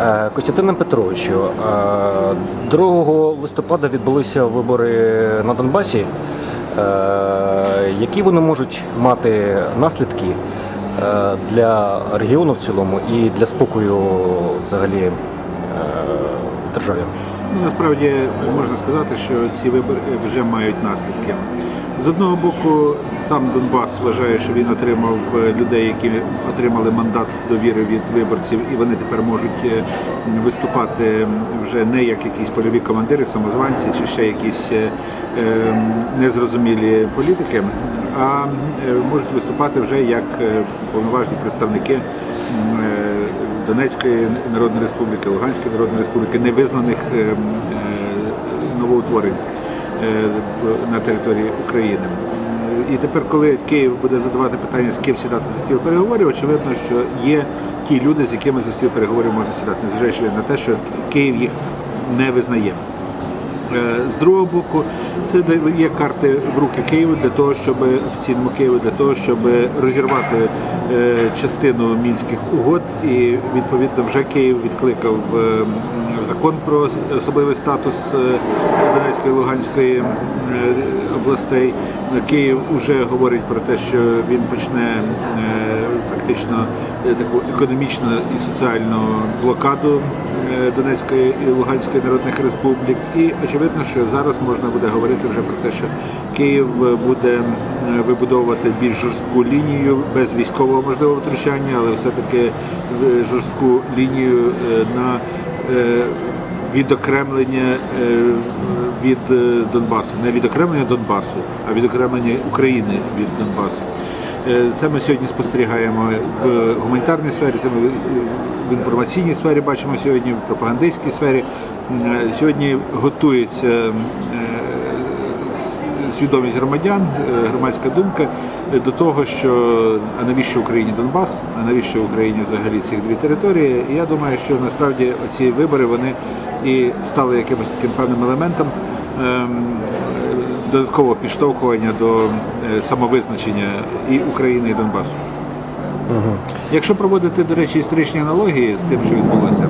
Е, Костянтине Петровичу, е, 2 листопада відбулися вибори на Донбасі. Е, Які вони можуть мати наслідки е, для регіону в цілому і для спокою взагалі е, в державі? Ну, насправді можна сказати, що ці вибори вже мають наслідки. З одного боку, сам Донбас вважає, що він отримав е, людей, які отримали мандат довіри від виборців, і вони тепер можуть е, виступати вже не як якісь польові командири, самозванці чи ще якісь е, е, незрозумілі політики, а можуть виступати вже як повноважні представники Донецької Народної Республіки, Луганської Народної Республіки, невизнаних е, е, новоутворень на території України. І тепер, коли Київ буде задавати питання, з ким сідати за стіл переговорів, очевидно, що є ті люди, з якими за стіл переговорів можна сідати, незважаючи на те, що Київ їх не визнає. Е, З другого боку, це дає карти в руки Києву для того, щоб офіційному Києву для того, щоб розірвати е, частину мінських угод, і відповідно вже Київ відкликав е, закон про особливий статус Донецької і Луганської областей. Київ вже говорить про те, що він почне фактично таку економічну і соціальну блокаду Донецької і Луганської народних республік. І очевидно, що зараз можна буде говорити вже про те, що Київ буде вибудовувати більш жорстку лінію без військового можливого втручання, але все-таки е, жорстку лінію е, на е, відокремлення від Донбасу, не відокремлення Донбасу, а відокремлення України від Донбасу. Е, Це ми сьогодні спостерігаємо в гуманітарній сфері, це ми в інформаційній сфері бачимо сьогодні, в пропагандистській сфері. Е, Сьогодні готується е, свідомість громадян, е, громадська думка е, до того, що а навіщо Україні Донбас, а навіщо Україні взагалі ці дві території. І я думаю, що насправді ці вибори вони і стали якимось таким певним елементом. Додаткового підштовхування до е, самовизначення і України, і Донбасу. Якщо проводити, до речі, історичні аналогії з тим, що відбулося,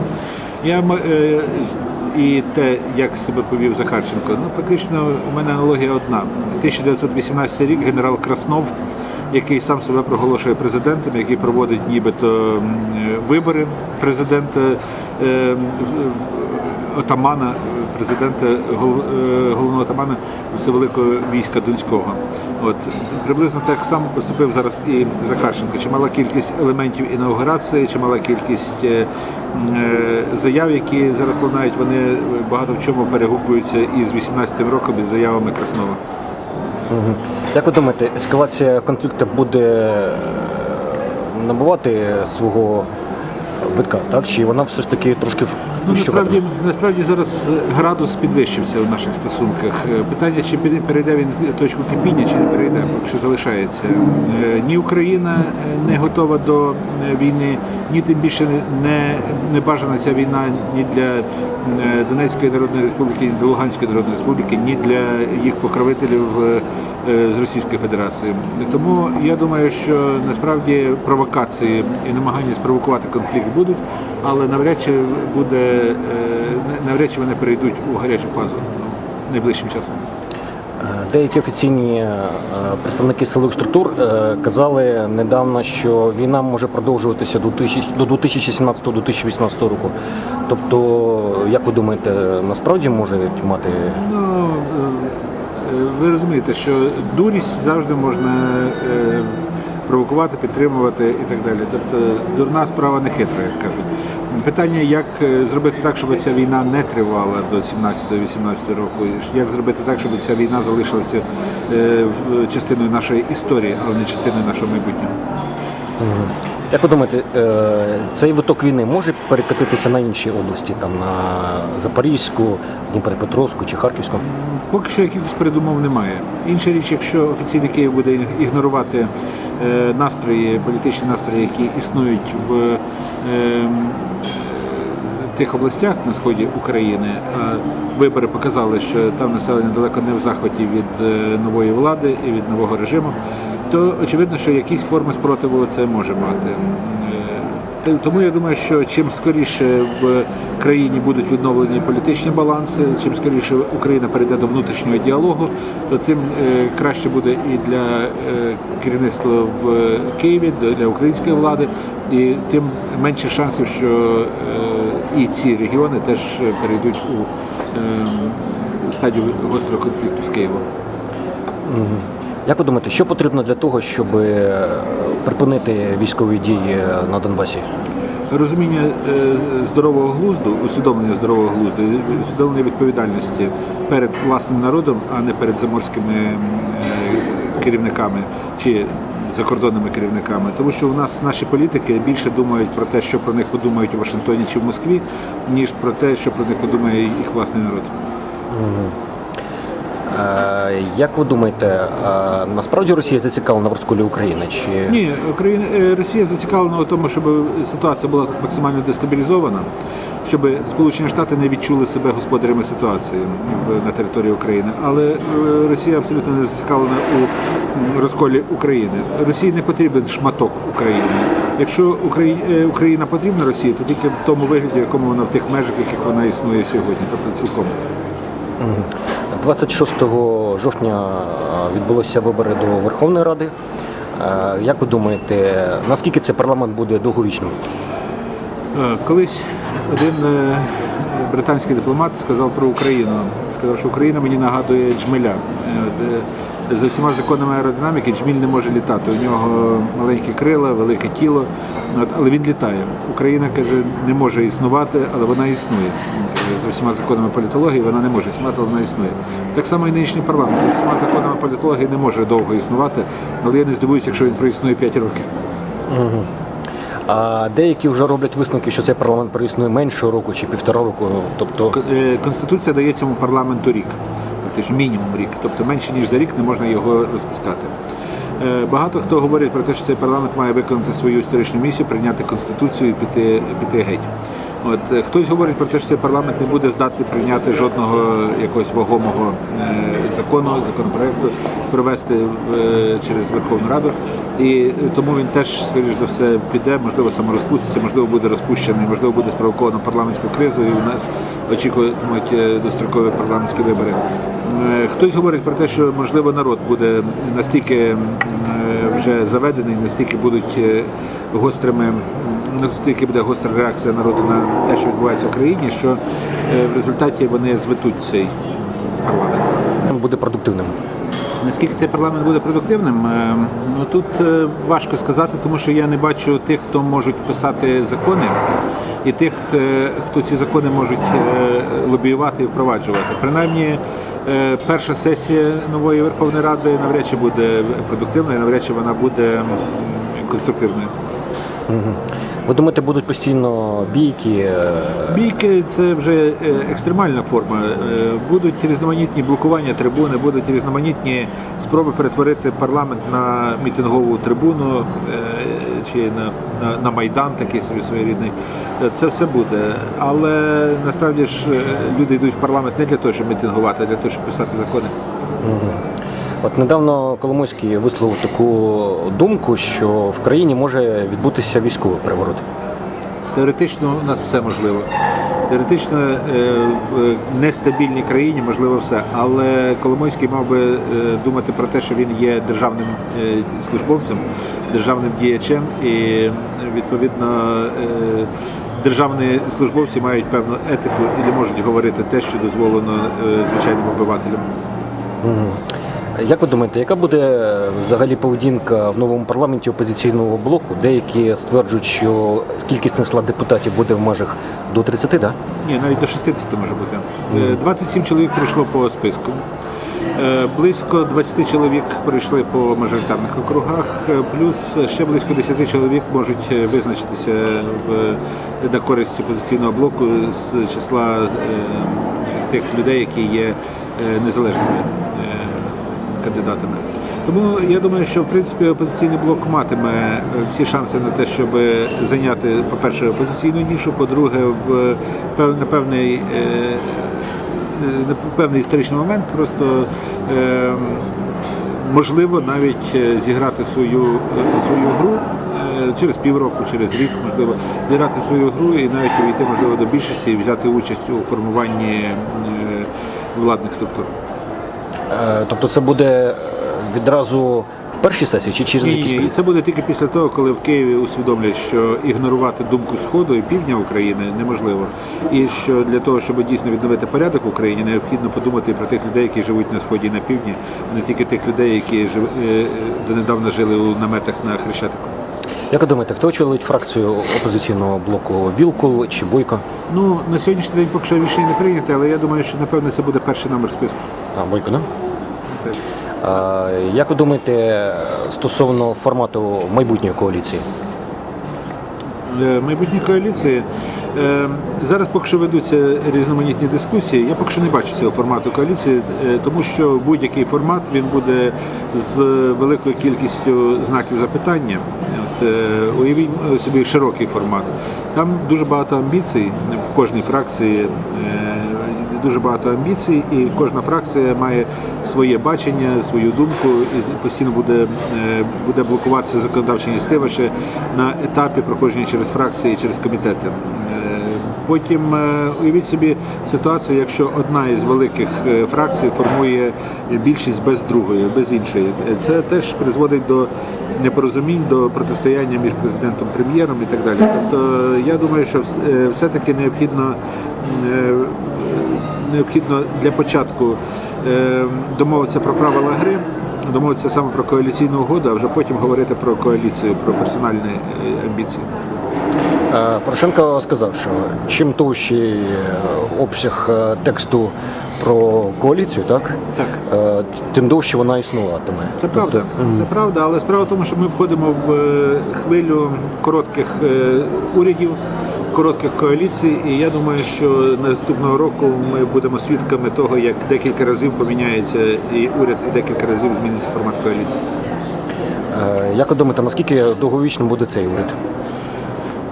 я е, і те, як себе повів Захарченко, ну фактично у мене аналогія одна. 1918 рік генерал Краснов, який сам себе проголошує президентом, який проводить нібито е, вибори президента е, отамана, президента е, головного отамана Всевеликого війська Донського. От приблизно так само поступив зараз і Захарченко. Чимала кількість елементів інаугурації, чимала кількість е, е, заяв, які зараз лунають, вони багато в чому перегукуються із 18-м роком із заявами Краснова. Як ви думаєте, ескалація конфлікту буде е, набувати свого витка, так? Чи вона все ж таки трошки Ну, насправді, насправді зараз градус підвищився в наших стосунках. Е, Питання, чи перейде він точку кипіння, чи не перейде, що залишається. Е, Ні Україна е, не готова до е, війни, ні тим більше не, не бажана ця війна ні для е, Донецької Народної Республіки, ні для Луганської Народної Республіки, ні для їх покровителів е, е, з Російської Федерації. Тому я думаю, що насправді провокації і намагання спровокувати конфлікт будуть, але навряд чи буде е, навряд чи вони перейдуть у гарячу фазу ну, найближчим часом. Е, Деякі офіційні е, представники силових структур е, казали недавно, що війна може продовжуватися до 2000 до 2017-2018 року. Тобто, як ви думаєте, насправді можуть мати Ну е, е, ви розумієте, що дурість завжди можна е, провокувати, підтримувати і так далі. Тобто дурна справа не хитра, як кажуть. Питання, як е, зробити так, щоб ця війна не тривала до 17-18 року, як зробити так, щоб ця війна залишилася е, частиною нашої історії, але не частиною нашого майбутнього. Як ви думаєте, е, цей виток війни може перекотитися на інші області, там на Запорізьку, Дніпропетровську чи Харківську? Поки що якихось передумов немає. Інша річ, якщо офіційний Київ буде ігнорувати е, настрої, політичні настрої, які існують в е, тих областях на сході України, вибори показали, що там населення далеко не в захваті від е, нової влади і від нового режиму, то очевидно, що якісь форми спротиву це може мати. Тому я думаю, що чим скоріше в країні будуть відновлені політичні баланси, чим скоріше Україна перейде до внутрішнього діалогу, то тим е, краще буде і для е, керівництва в Києві, для української влади, і тим менше шансів, що е, і ці регіони теж перейдуть у е, стадію гострого конфлікту з Києвом. Як ви думаєте, що потрібно для того, щоб е, припинити військові дії на Донбасі? Розуміння е, здорового глузду, усвідомлення здорового глузду, усвідомлення відповідальності перед власним народом, а не перед заморськими е, керівниками чи закордонними керівниками. Тому що у нас наші політики більше думають про те, що про них подумають у Вашингтоні чи в Москві, ніж про те, що про них подумає їх власний народ. Е, Як ви думаєте, е, насправді Росія зацікавлена в розколі України? Чи Ні, Україна е, Росія зацікавлена у тому, щоб ситуація була максимально дестабілізована, щоб Сполучені Штати не відчули себе господарями ситуації на території України. Але Росія абсолютно не зацікавлена у розколі України. Росії не потрібен шматок України. Якщо Україна потрібна Росії, то тільки в тому вигляді, якому вона в тих межах, в яких вона існує сьогодні, тобто цілком. 26 жовтня відбулися вибори до Верховної Ради. Е, Як ви думаєте, наскільки цей парламент буде довговічним? Е, Колись один е, британський дипломат сказав про Україну. Сказав, що Україна мені нагадує джмеля. За всіма законами аеродинаміки джміль не може літати. У нього маленькі крила, велике тіло, але він літає. Україна каже, не може існувати, але вона існує. За всіма законами політології вона не може існувати, але вона існує. Так само і нинішній парламент. За всіма законами політології не може довго існувати, але я не здивуюся, якщо він проіснує 5 років. А деякі вже роблять висновки, що цей парламент проіснує менше року чи півтора року. Тобто е, Конституція дає цьому парламенту рік, фактично мінімум рік, тобто менше ніж за рік не можна його розпускати. Е, Багато хто говорить про те, що цей парламент має виконати свою історичну місію, прийняти конституцію і піти, піти геть. От е, хтось говорить про те, що цей парламент не буде здатний прийняти жодного якогось вагомого е, закону, законопроекту, провести через Верховну Раду. І тому він теж, скоріш за все, піде, можливо, саморозпуститься, можливо, буде розпущений, можливо, буде спровоковано парламентську кризу, і у нас е, дострокові парламентські вибори. Е, Хтось говорить про те, що можливо народ буде настільки е, вже заведений, настільки будуть е, гострими, настільки буде гостра реакція народу на те, що відбувається в країні, що в результаті вони зметуть цей парламент. він буде продуктивним. Наскільки цей парламент буде продуктивним, ну тут важко сказати, тому що я не бачу тих, хто можуть писати закони, і тих, хто ці закони можуть лобіювати і впроваджувати. Принаймні, перша сесія нової Верховної Ради навряд чи буде продуктивною, навряд чи вона буде конструктивною. Ви думаєте, будуть постійно бійки? е, Бійки це вже е, екстремальна форма. Е, Будуть різноманітні блокування трибуни, будуть різноманітні спроби перетворити парламент на мітингову трибуну е, чи на, на, на майдан, такий собі своєрідний. Е, Це все буде. Але насправді ж е, люди йдуть в парламент не для того, щоб мітингувати, а для того, щоб писати закони. От недавно Коломойський висловив таку думку, що в країні може відбутися військовий переворот. Теоретично у нас все можливо. Теоретично е, в нестабільній країні можливо все. Але Коломойський мав би е, думати про те, що він є державним е, службовцем, державним діячем, і відповідно державні службовці мають певну етику і не можуть говорити те, що дозволено звичайним обивателям. Як ви думаєте, яка буде е, взагалі поведінка в новому парламенті опозиційного блоку? Деякі стверджують, що кількісний склад депутатів буде в межах до 30, так? Да? Ні, навіть до 60 може бути. Е, 27 чоловік пройшло по списку. Е, Близько 20 чоловік пройшли по мажоритарних округах, е, плюс ще близько 10 чоловік можуть е, визначитися в, на користь опозиційного блоку з числа е, тих людей, які є е, незалежними е, кандидатами. Тому я думаю, що в принципі опозиційний блок матиме е, всі шанси на те, щоб зайняти, по-перше, опозиційну нішу, по-друге, в на певний, е, на певний історичний момент просто е, можливо навіть е, зіграти свою, свою гру, через півроку, через рік, можливо, зіграти свою гру і навіть увійти, можливо, до більшості і взяти участь у формуванні владних структур. Е, Тобто це буде е, відразу в першій сесії чи через якісь ні, це буде тільки після того, коли в Києві усвідомлять, що ігнорувати думку Сходу і півдня України неможливо. І що для того, щоб дійсно відновити порядок в Україні, необхідно подумати про тих людей, які живуть на сході і на півдні, а не тільки тих людей, які жив- е, донедавна жили у наметах на Хрещатику. Як ви думаєте, хто очолить фракцію опозиційного блоку Вілкул чи Бойко? Ну на сьогоднішній день поки що рішення не прийняте, але я думаю, що напевно це буде перший номер списку. А, Бойко, да? Так. А, як ви думаєте стосовно формату майбутньої коаліції? Е, майбутній коаліції. Е, Зараз поки що ведуться різноманітні дискусії. Я поки що не бачу цього формату коаліції, е, тому що будь-який формат він буде з великою кількістю знаків запитання. Е, уявіть собі широкий формат. Там дуже багато амбіцій в кожній фракції. е, Дуже багато амбіцій, і кожна фракція має своє бачення, свою думку, і постійно буде, е, буде блокуватися законодавча ініціатива ще на етапі проходження через фракції через комітети. Потім уявіть собі ситуацію, якщо одна із великих фракцій формує більшість без другої, без іншої. Це теж призводить до непорозумінь, до протистояння між президентом прем'єром і так далі. Тобто я думаю, що е, все-таки необхідно. е, необхідно для початку е, домовитися про правила гри, домовитися саме про коаліційну угоду, а вже потім говорити про коаліцію, про персональні амбіції. Порошенко сказав, що чим товщий обсяг тексту про коаліцію, так, Так. е, тим довше вона існуватиме. Це правда, це правда, але справа в тому, що ми входимо в е, хвилю коротких е, урядів, коротких коаліцій, і я думаю, що наступного року ми будемо свідками того, як декілька разів поміняється і уряд, і декілька разів зміниться формат коаліції. Е, Як ви думаєте, наскільки довговічним буде цей уряд?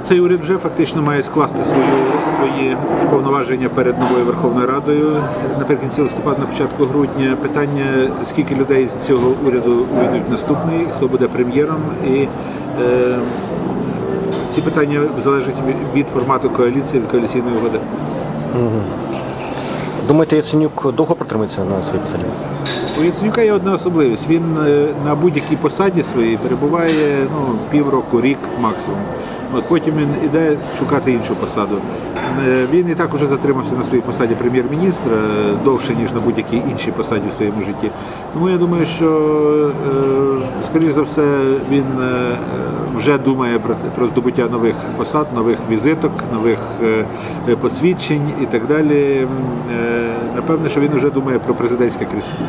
Цей уряд вже фактично має скласти свої, свої повноваження перед новою Верховною Радою наприкінці листопада, на початку грудня. Питання, скільки людей з цього уряду увійдуть в наступний, хто буде прем'єром, і е, ці питання залежать від формату коаліції, від коаліційної угоди. Думаєте, Яценюк довго протримається на своїй посаді? У Яценюка є одна особливість. Він е, на будь-якій посаді своїй перебуває ну, півроку, рік максимум. От потім він іде шукати іншу посаду. Е, Він і так уже затримався на своїй посаді прем'єр-міністра е, довше, ніж на будь-якій іншій посаді в своєму житті. Тому я думаю, що, скоріш за все, він вже думає про, здобуття нових посад, нових візиток, нових посвідчень і так далі. Напевне, що він вже думає про президентське крісло.